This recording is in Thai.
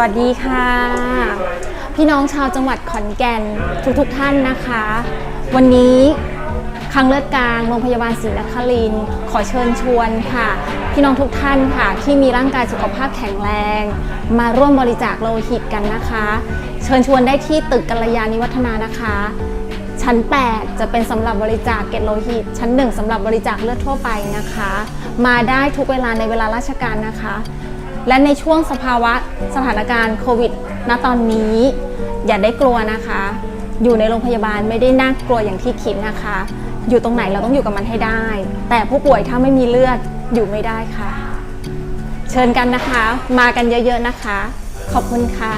สวัสดีค่ะ พี่น้องชาวจังหวัดขอนแก่นทุกทุกๆท่านนะคะ วันนี้ครั้งเลือดกลางโรงพยาบาลศรีนครินทร์ขอเชิญชวนค่ะ พี่น้องทุกท่านค่ะ ที่มีร่างกายสุขภาพแข็งแรง มาร่วมบริจาคโลหิตกันนะคะ เชิญชวนได้ที่ตึกกัลยาณิวัฒนานะคะ ชั้น 8 จะเป็นสำหรับบริจาคเกล็ดโลหิต ชั้น 1สำหรับบริจาคเลือดทั่วไปนะคะ มาได้ทุกเวลาในเวลาราชการนะคะ และในช่วงสภาวะสถานการณ์โควิดณตอนนี้ อย่าได้กลัวนะคะ อยู่ในโรงพยาบาลไม่ได้น่ากลัวอย่างที่คิดนะคะ อยู่ตรงไหนเราต้องอยู่กับมันให้ได้ แต่ผู้ป่วยถ้าไม่มีเลือดอยู่ไม่ได้ค่ะ เชิญกันนะคะ มากันเยอะๆนะคะ ขอบคุณค่ะ